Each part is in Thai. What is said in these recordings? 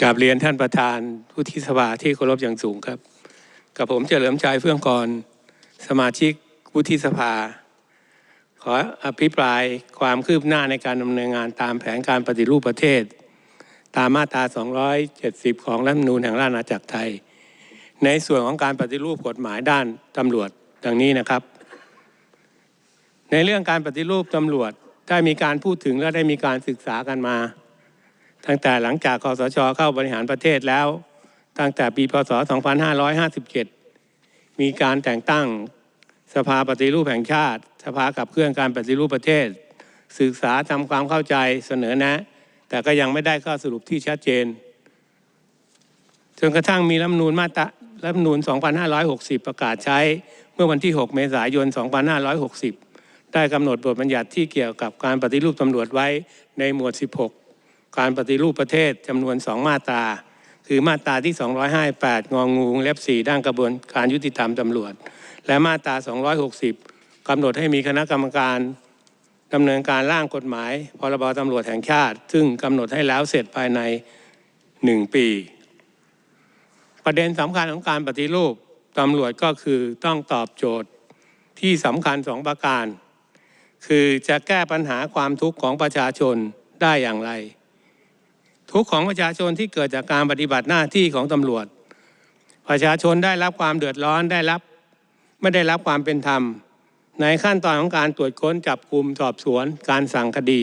กราบเรียนท่านประธานผู้ที่สภาที่เคารพอย่างสูงครับ กับผมเฉลิมชัยเฟื่องกรสมาชิกวุฒิสภา ขออภิปรายความคืบหน้าในการดำเนินงานตามแผนการปฏิรูปประเทศ ตามมาตรา 270 ของรัฐธรรมนูญแห่งราชอาณาจักรไทย ในส่วนของการปฏิรูปกฎหมายด้านตำรวจดังนี้นะครับ ในเรื่องการปฏิรูปตำรวจได้มีการพูดถึงและได้มีการศึกษากันมา ตั้งแต่หลังจากคอสชเข้าบริหารประเทศแล้ว ตั้งแต่ปีพศ 2557 มีการแต่งตั้งสภาปฏิรูปแห่งชาติ สภาขับเคลื่อนการปฏิรูปประเทศ ศึกษาทำความเข้าใจเสนอแนะ แต่ก็ยังไม่ได้ข้อสรุปที่ชัดเจน จนกระทั่งมีรัฐมนูญมาตรารัฐมนูญ2560 ประกาศใช้เมื่อวันที่ 6 เมษายน 2560 ได้กำหนดบทบัญญัติที่เกี่ยวกับการปฏิรูปตำรวจไว้ในหมวด 16 การปฏิรูปประเทศจำนวน 2 มาตรา คือมาตราที่ 258 งองงูเล็บ 4 ด้านกระบวนการยุติธรรมตำรวจ และมาตรา 260กำหนดให้มีคณะกรรมการดำเนินการร่างกฎหมาย พรบตำรวจแห่งชาติ ซึ่งกำหนดให้แล้วเสร็จภายใน 1 ปี ประเด็นสำคัญของการปฏิรูปตำรวจก็คือต้องตอบโจทย์ที่สำคัญสองประการ คือจะแก้ปัญหาความทุกข์ของประชาชนได้อย่างไร ทุกของประชาชนที่เกิดจากการปฏิบัติหน้าที่ของตำรวจ ประชาชนได้รับความเดือดร้อนได้รับ ไม่ได้รับความเป็นธรรม ในขั้นตอนของการตรวจค้นจับกลุ่มสอบสวน การสั่งคดี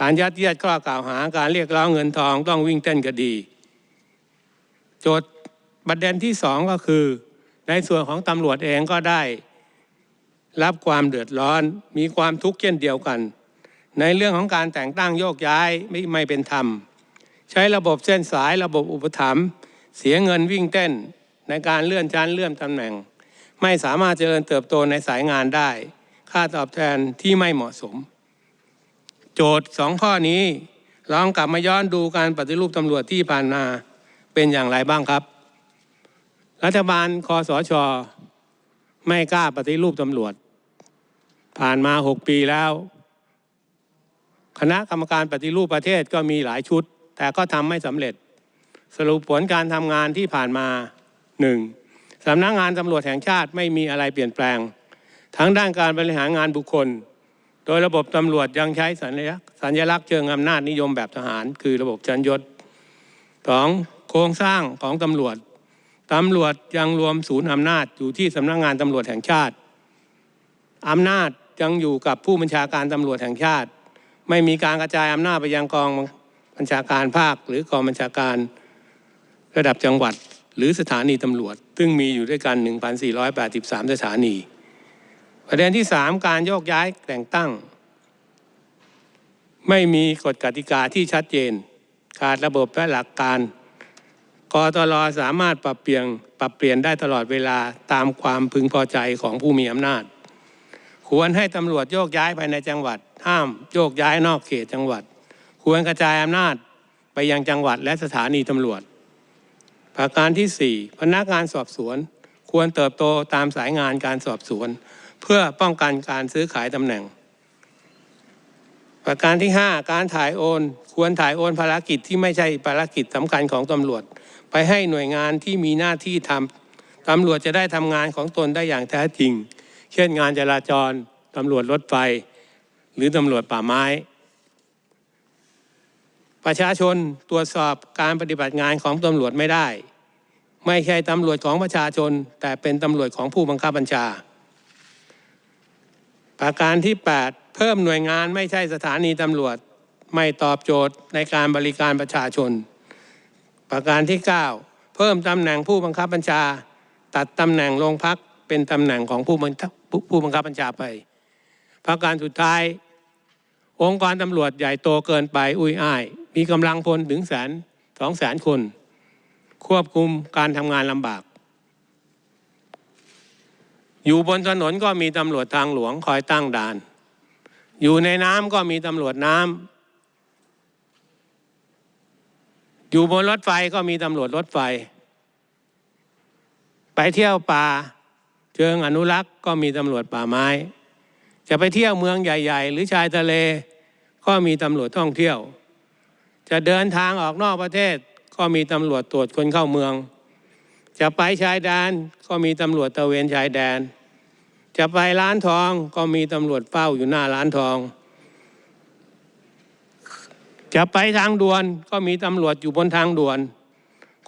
การยัดเยียดข้อกล่าวหาการเรียกร้องเงินทองต้องวิ่งเต้นคดี โจทย์ประเด็นที่สองก็คือ ในส่วนของตำรวจเองก็ได้ รับความเดือดร้อนมีความทุกข์เช่นเดียวกัน ในเรื่องของการแต่งตั้งโยกย้ายไม่ไม่เป็นธรรม ใช้ระบบเส้นสายระบบอุปถัมภ์เสียเงินวิ่งเต้นในการเลื่อนชั้นเลื่อนตำแหน่ง ไม่สามารถเจริญเติบโตในสายงานได้ ค่าตอบแทนที่ไม่เหมาะสม โจทย์สองข้อนี้ลองกลับมาย้อนดูการปฏิรูปตำรวจที่ผ่านมาเป็นอย่างไรบ้างครับ รัฐบาลคอสชไม่กล้าปฏิรูปตำรวจ ผ่านมาหกปีแล้ว คณะกรรมการปฏิรูปประเทศก็มีหลายชุด แต่ก็ทำไม่สำเร็จ สรุปผลการทำงานที่ผ่านมาหนึ่งสำนักงานตำรวจแห่งชาติไม่มีอะไรเปลี่ยนแปลง ทั้งด้านการบริหารงานบุคคล โดยระบบตำรวจยังใช้สัญลักษณ์สัญลักษณ์เชิงอำนาจนิยมแบบทหาร คือระบบชั้นยศสองโครงสร้างของตำรวจตำรวจยังรวมศูนย์อำนาจอยู่ที่สำนักงานตำรวจแห่งชาติอำนาจยังอยู่กับผู้บัญชาการตำรวจแห่งชาติ ไม่มีการกระจายอำนาจไปยังกอง บัญชาการภาค หรือกองบัญชาการระดับจังหวัด หรือสถานีตำรวจ ซึ่งมีอยู่ด้วยกัน 1,483 สถานี ประเด็นที่ 3 การโยกย้ายแต่งตั้ง ไม่มีกฎกติกาที่ชัดเจน ขาดระบบและหลักการกตรสามารถปรับเปลี่ยนปรับเปลี่ยนได้ตลอดเวลาตามความพึงพอใจของผู้มีอำนาจ ควรให้ตำรวจโยกย้ายภายในจังหวัด ห้ามโยกย้ายนอกเขตจังหวัด ควรกระจายอำนาจไปยังจังหวัดและสถานีตำรวจ ประการที่ 4 พนักงานสอบสวน ควรเติบโตตามสายงานการสอบสวน เพื่อป้องกันการซื้อขายตำแหน่ง ประการที่ 5 การถ่ายโอน ควรถ่ายโอนภารกิจที่ไม่ใช่ภารกิจสำคัญของตำรวจ ไปให้หน่วยงานที่มีหน้าที่ทำตำรวจจะได้ทำงานของตนได้อย่างแท้จริง เช่นงานจราจรตำรวจรถไฟ หรือตำรวจป่าไม้ ประชาชนตรวจสอบการปฏิบัติงานของตำรวจไม่ได้ ไม่ใช่ตำรวจของประชาชน แต่เป็นตำรวจของผู้บังคับบัญชา ประการที่ 8 เพิ่มหน่วยงานไม่ใช่สถานีตำรวจไม่ตอบโจทย์ในการบริการประชาชน ประการที่ 9 เพิ่มตำแหน่งผู้บังคับบัญชา ตัดตำแหน่งโรงพักเป็นตำแหน่งของผู้บังคับผู้บังคับบัญชาไป ประการสุดท้าย องค์กรตำรวจใหญ่โตเกินไปอุ้ยอ้าย มีกำลังพลถึงแสนสองแสนคน ควบคุมการทำงานลำบาก อยู่บนถนนก็มีตำรวจทางหลวงคอยตั้งด่าน อยู่ในน้ำก็มีตำรวจน้ำอยู่บนรถไฟก็มีตำรวจรถไฟ ไปเที่ยวป่าเชิงอนุรักษ์ก็มีตำรวจป่าไม้ จะไปเที่ยวเมืองใหญ่ ๆ หรือชายทะเล ก็มีตำรวจท่องเที่ยว จะเดินทางออกนอกประเทศ ก็มีตำรวจตรวจคนเข้าเมือง จะไปชายแดนก็มีตำรวจตระเวนชายแดน จะไปร้านทองก็มีตำรวจเฝ้าอยู่หน้าร้านทอง จะไปทางด่วนก็มีตำรวจอยู่บนทางด่วน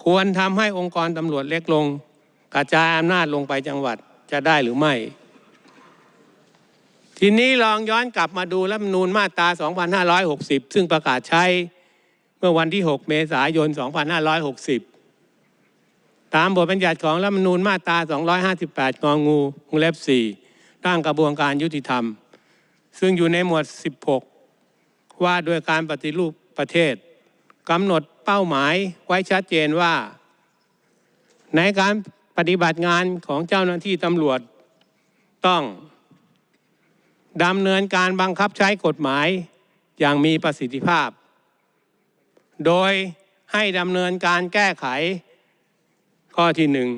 ควรทำให้องค์กรตำรวจเล็กลง กระจายอำนาจลงไปจังหวัดจะได้หรือไม่ ทีนี้ลองย้อนกลับมาดูรัฐธรรมนูญมาตรา 2560 ซึ่งประกาศใช้เมื่อวันที่ 6 เมษายน 2560 ตามบทบัญญัติของรัฐธรรมนูญมาตรา 258 งองูวงเล็บ4ร่างกระบวนการยุติธรรม ซึ่งอยู่ในหมวด 16 ว่าด้วยการปฏิรูปประเทศกำหนดเป้าหมายไว้ชัดเจนว่า ในการปฏิบัติงานของเจ้าหน้าที่ตำรวจต้อง ดำเนินการบังคับใช้กฎหมายอย่างมีประสิทธิภาพ โดยให้ดำเนินการแก้ไข ข้อที่หนึ่ง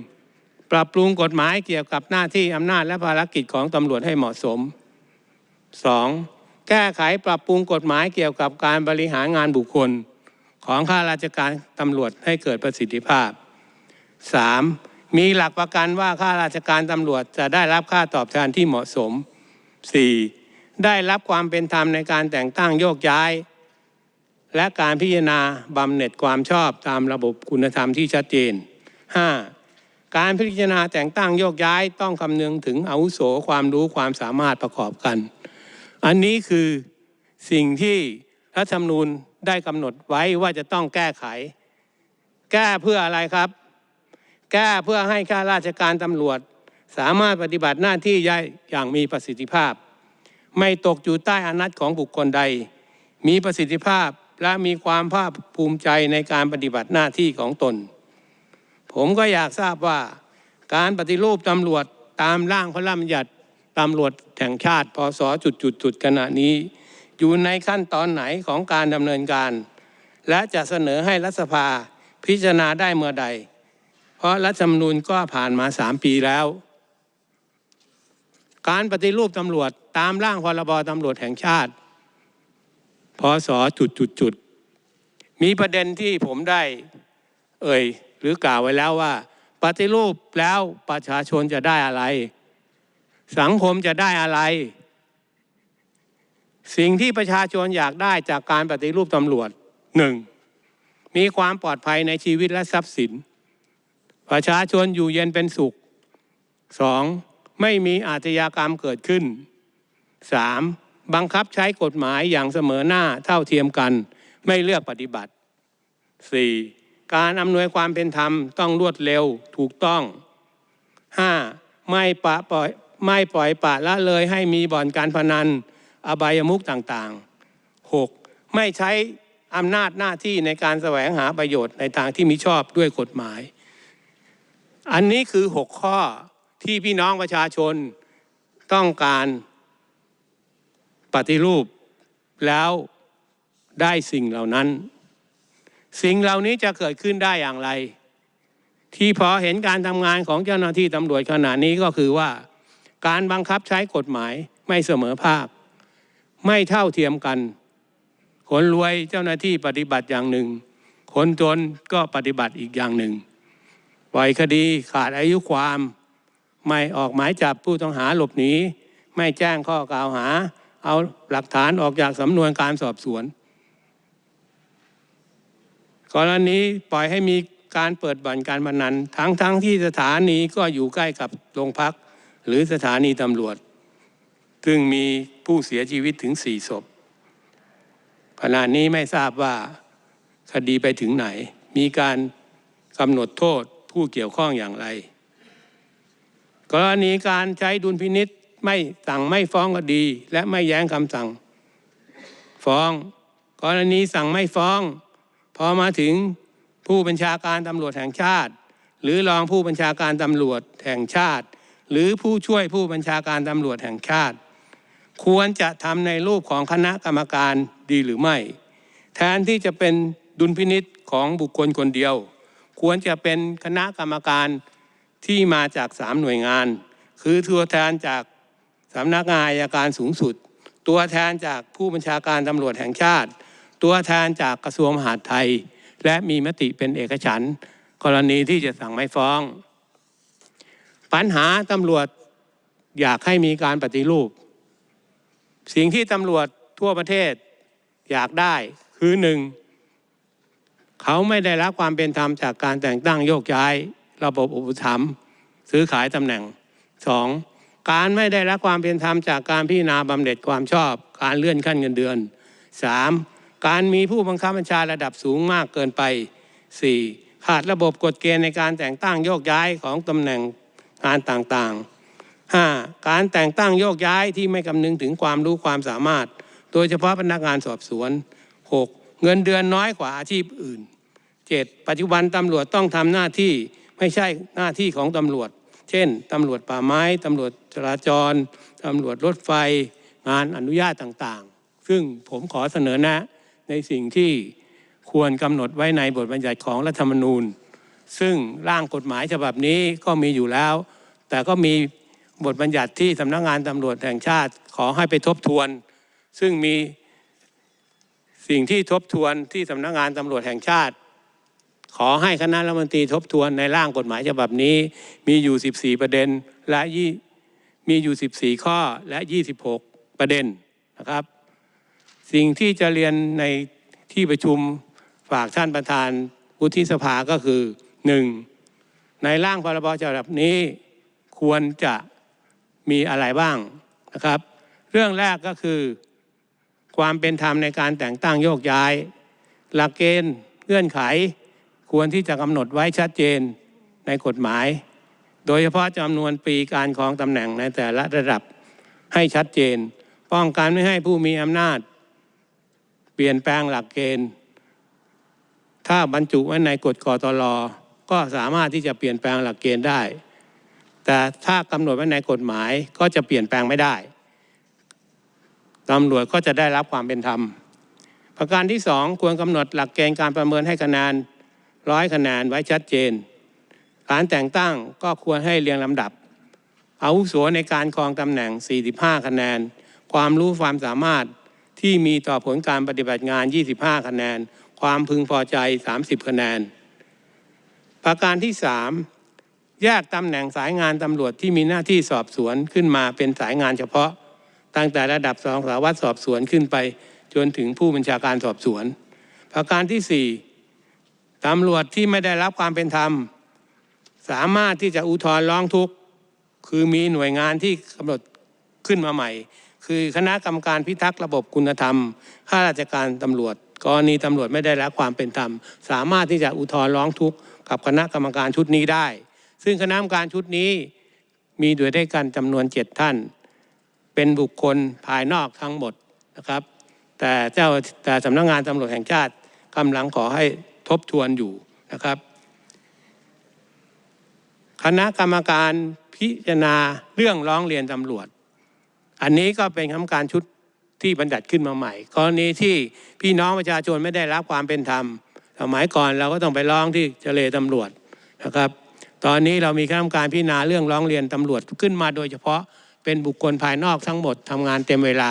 ปรับปรุงกฎหมายเกี่ยวกับหน้าที่อำนาจและภารกิจของตำรวจให้เหมาะสม 2. แก้ไขปรับปรุงกฎหมายเกี่ยวกับการบริหารงานบุคคล ของข้าราชการตำรวจให้เกิดประสิทธิภาพ 3. มีหลักประกันว่าข้าราชการตำรวจจะได้รับค่าตอบแทนที่เหมาะสม 4. ได้รับความเป็นธรรมในการแต่งตั้งโยกย้าย และการพิจารณาบำเหน็จความชอบตามระบบคุณธรรมที่ชัดเจน 5. การพิจารณาแต่งตั้งโยกย้ายต้องคำนึงถึงอาวุโสความรู้ความสามารถประกอบกัน อันนี้คือสิ่งที่รัฐธรรมนูญได้กำหนดไว้ว่าจะต้องแก้ไข แก้เพื่ออะไรครับ แก้เพื่อให้ข้าราชการตำรวจ สามารถปฏิบัติหน้าที่ได้อย่างมีประสิทธิภาพ ไม่ตกอยู่ใต้อำนาจของบุคคลใด มีประสิทธิภาพและมีความภาคภูมิใจในการปฏิบัติหน้าที่ของตน ผมก็อยากทราบว่า การปฏิรูปตำรวจตามร่างพระราชบัญญัติตำรวจแห่งชาติพศจุดจุดจุดขณะนี้ อยู่ในขั้นตอนไหนของการดำเนินการ และจะเสนอให้รัฐสภาพิจารณาได้เมื่อใด เพราะรัฐธรรมนูญก็ผ่านมาสามปีแล้ว การปฏิรูปตำรวจตามร่างพรบตำรวจแห่งชาติพศจุดจุดจุดมีประเด็นที่ผมได้เอ่ยหรือกล่าวไว้แล้วว่า ปฏิรูปแล้วประชาชนจะได้อะไร สังคมจะได้อะไร สิ่งที่ประชาชนอยากได้จากการปฏิรูปตำรวจหนึ่งมีความปลอดภัยในชีวิตและทรัพย์สิน ประชาชนอยู่เย็นเป็นสุขสอง ไม่มีอาชญากรรมเกิดขึ้นสามบังคับใช้กฎหมายอย่างเสมอหน้าเท่าเทียมกัน ไม่เลือกปฏิบัติสี่การอำนวยความเป็นธรรมต้องรวดเร็วถูกต้องห้าไม่ปะปล่อยไม่ปล่อยปะละเลยให้มีบ่อนการพนัน อบายมุขต่างๆ 6. ไม่ใช้อำนาจหน้าที่ในการแสวงหาประโยชน์ในทางที่มิชอบด้วยกฎหมาย อันนี้คือ 6 ข้อ ที่พี่น้องประชาชนต้องการปฏิรูปแล้วได้สิ่งเหล่านั้น สิ่งเหล่านี้จะเกิดขึ้นได้อย่างไร ที่พอเห็นการทำงานของเจ้าหน้าที่ตำรวจขณะนี้ก็คือว่า การบังคับใช้กฎหมายไม่เสมอภาค ไม่เท่าเทียมกัน คนรวยเจ้าหน้าที่ปฏิบัติอย่างหนึ่ง คนจนก็ปฏิบัติอีกอย่างหนึ่งปล่อยคดีขาดอายุความ ไม่ออกหมายจับผู้ต้องหาหลบหนี ไม่แจ้งข้อกล่าวหา เอาหลักฐานออกจากสำนวนการสอบสวน กรณีปล่อยให้มีการเปิดบ่อนการพนัน ทั้งทั้งที่สถานีก็อยู่ใกล้กับโรงพัก หรือสถานีตำรวจ ซึ่งมีผู้เสียชีวิตถึงสี่ศพขณะนี้ไม่ทราบว่าคดีไปถึงไหน มีการกำหนดโทษผู้เกี่ยวข้องอย่างไร กรณีการใช้ดุลพินิษไม่สั่งไม่ฟ้องคดี และไม่แย้งคำสั่ง ฟ้อง กรณีสั่งไม่ฟ้อง พอมาถึงผู้บัญชาการตำรวจแห่งชาติ หรือรองผู้บัญชาการตำรวจแห่งชาติ หรือผู้ช่วยผู้บัญชาการตำรวจแห่งชาติ ควรจะทำในรูปของคณะกรรมการดีหรือไม่ แทนที่จะเป็นดุลพินิษของบุคคลคนเดียว ควรจะเป็นคณะกรรมการ ที่มาจากสามหน่วยงาน คือตัวแทนจากสำนักงานอัยการสูงสุด ตัวแทนจากผู้บัญชาการตำรวจแห่งชาติ ตัวแทนจากกระทรวงมหาดไทย และมีมติเป็นเอกฉันกรณีที่จะสั่งไม่ฟ้อง ปัญหาตำรวจอยากให้มีการปฏิรูป สิ่งที่ตำรวจทั่วประเทศอยากได้คือหนึ่งเขาไม่ได้รับความเป็นธรรมจากการแต่งตั้งโยกย้าย ระบบอุปถัมภ์ซื้อขายตำแหน่งสองการไม่ได้รับความเป็นธรรมจากการพิจารณาบำเหน็จความชอบ การเลื่อนขั้นเงินเดือนสามการมีผู้บังคับบัญชาระดับสูงมากเกินไปสี่ขาดระบบกฎเกณฑ์ในการแต่งตั้งโยกย้ายของตำแหน่งงานต่างๆห้าการแต่งตั้งโยกย้ายที่ไม่คำนึงถึงความรู้ความสามารถ โดยเฉพาะพนักงานสอบสวน 6. เงินเดือนน้อยกว่าอาชีพอื่น 7. ปัจจุบันตำรวจต้องทำหน้าที่ ไม่ใช่หน้าที่ของตำรวจ เช่นตำรวจป่าไม้ตำรวจจราจรตำรวจรถไฟงานอนุญาตต่างๆ ซึ่งผมขอเสนอแนะในสิ่งที่ควรกำหนดไว้ในบทบัญญัติของรัฐธรรมนูญ ซึ่งร่างกฎหมายฉบับนี้ก็มีอยู่แล้ว แต่ก็มีบทบัญญัติที่สำนักงานตำรวจแห่งชาติขอให้ไปทบทวน ซึ่งมีสิ่งที่ทบทวนที่สำนักงานตำรวจแห่งชาติ ขอให้คณะรัฐมนตรีทบทวนในร่างกฎหมายฉบับนี้ มีอยู่ 14 ประเด็นและยี่มีอยู่ 14 ข้อและ 26 ประเด็นนะครับ สิ่งที่จะเรียนในที่ประชุมฝากท่านประธานวุฒิสภาก็คือ 1. ในร่างพรบฉบับนี้ควรจะมีอะไรบ้างนะครับ เรื่องแรกก็คือความเป็นธรรมในการแต่งตั้งโยกย้าย หลักเกณฑ์เงื่อนไข ควรที่จะกำหนดไว้ชัดเจนในกฎหมาย โดยเฉพาะจำนวนปีการครองตำแหน่งในแต่ละระดับให้ชัดเจน ป้องกันไม่ให้ผู้มีอำนาจ เปลี่ยนแปลงหลักเกณฑ์ ถ้าบรรจุไว้ในกฎกตลก็สามารถที่จะเปลี่ยนแปลงหลักเกณฑ์ได้ แต่ถ้ากำหนดไว้ในกฎหมายก็จะเปลี่ยนแปลงไม่ได้ตำรวจก็จะได้รับความเป็นธรรม ประการที่สองควรกำหนดหลักเกณฑ์การประเมินให้คะแนน ร้อยคะแนนไว้ชัดเจน การแต่งตั้งก็ควรให้เรียงลำดับ อาวุโสในการครองตำแหน่ง 45 คะแนน ความรู้ความสามารถที่มีต่อผลการปฏิบัติงาน 25 คะแนน ความพึงพอใจ 30 คะแนน ประการที่ 3 แยกตำแหน่งสายงานตำรวจที่มีหน้าที่สอบสวนขึ้นมาเป็นสายงานเฉพาะ ตั้งแต่ระดับสองสารวัตรสอบสวนขึ้นไป จนถึงผู้บัญชาการสอบสวน ประการที่ 4 ตำรวจที่ไม่ได้รับความเป็นธรรม สามารถที่จะอุทธรณ์ร้องทุกข์คือมีหน่วยงานที่กำหนดขึ้นมาใหม่ คือคณะกรรมการพิทักษ์ระบบคุณธรรมข้าราชการตำรวจกรณีตำรวจไม่ได้รับความเป็นธรรม สามารถที่จะอุทธรณ์ร้องทุกข์กับคณะกรรมการชุดนี้ได้ ซึ่งคณะกรรมการชุดนี้มีด้วยด้กันจำนวนเจ็ดท่าน เป็นบุคคลภายนอกทั้งหมดนะครับ แต่เจ้าแต่สำนักงานตำรวจแห่งชาติกำลังขอให้ ทบทวนอยู่นะครับ คณะกรรมการพิจารณาเรื่องร้องเรียนตำรวจ อันนี้ก็เป็นคณะกรรมการชุดที่บัญญัติขึ้นมาใหม่ กรณีที่พี่น้องประชาชนไม่ได้รับความเป็นธรรมสมัยก่อนเราก็ต้องไปร้องที่เจเลตำรวจนะครับ ตอนนี้เรามีคณะกรรมการพิจารณาเรื่องร้องเรียนตำรวจขึ้นมาโดยเฉพาะเป็นบุคคลภายนอกทั้งหมดทำงานเต็มเวลา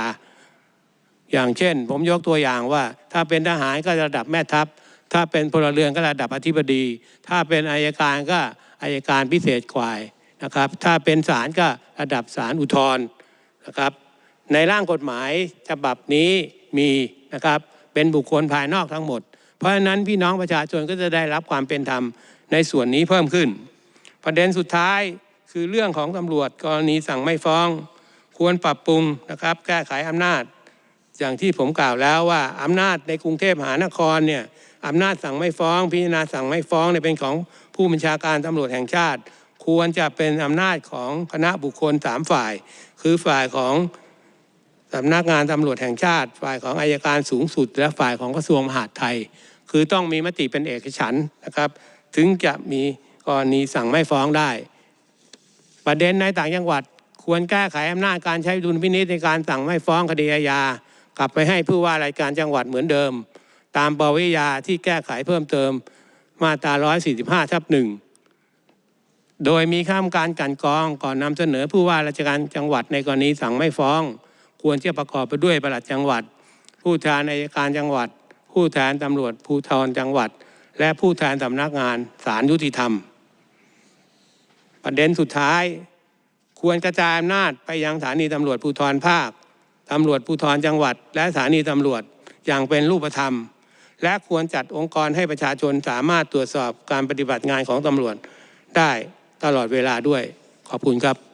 อย่างเช่น ผมยกตัวอย่างว่า ถ้าเป็นทหารก็ระดับแม่ทัพ ถ้าเป็นพลเรือนก็ระดับอธิบดี ถ้าเป็นอายการก็อายการพิเศษกวายนะครับ ถ้าเป็นศาลก็ระดับศาลอุทธรณ์นะครับ ในร่างกฎหมายฉบับนี้มีนะครับเป็นบุคคลภายนอกทั้งหมด เพราะฉะนั้นพี่น้องประชาชนก็จะได้รับความเป็นธรรมในส่วนนี้เพิ่มขึ้น ประเด็นสุดท้ายคือเรื่องของตำรวจกรณีสั่งไม่ฟ้อง ควรปรับปรุงนะครับ แก้ไขอำนาจ อย่างที่ผมกล่าวแล้วว่าอำนาจในกรุงเทพมหานครเนี่ย อำนาจสั่งไม่ฟ้อง พิจารณาสั่งไม่ฟ้องเนี่ยเป็นของผู้บัญชาการตำรวจแห่งชาติ ควรจะเป็นอำนาจของคณะบุคคลสามฝ่าย คือฝ่ายของสำนักงานตำรวจแห่งชาติ ฝ่ายของอายการสูงสุด และฝ่ายของกระทรวงมหาดไทย คือต้องมีมติเป็นเอกฉันนะครับ ถึงจะมีกรณีสั่งไม่ฟ้องได้ ประเด็นในต่างจังหวัดควรแก้ไขอำนาจการใช้ดุลพินิจในการสั่งไม่ฟ้องคดีอาญากลับไปให้ผู้ว่าราชการจังหวัดเหมือนเดิม ตามปวิยาที่แก้ไขเพิ่มเติมมาตรา 145 ทับหนึ่งโดยมีข้ามการกันกรองก่อนนำเสนอผู้ว่าราชการจังหวัดในกรณีสั่งไม่ฟ้อง ควรจะประกอบไปด้วยประหลัดจังหวัด ผู้แทนอัยการจังหวัด ผู้แทนตำรวจภูธรจังหวัด และผู้แทนสำนักงานศาลยุติธรรม ประเด็นสุดท้าย ควรกระจายอำนาจไปยังสถานีตำรวจภูธรภาคตำรวจภูธรจังหวัด และสถานีตำรวจอย่างเป็นรูปธรรม และควรจัดองค์กรให้ประชาชนสามารถตรวจสอบการปฏิบัติงานของตำรวจได้ตลอดเวลาด้วยขอบคุณครับ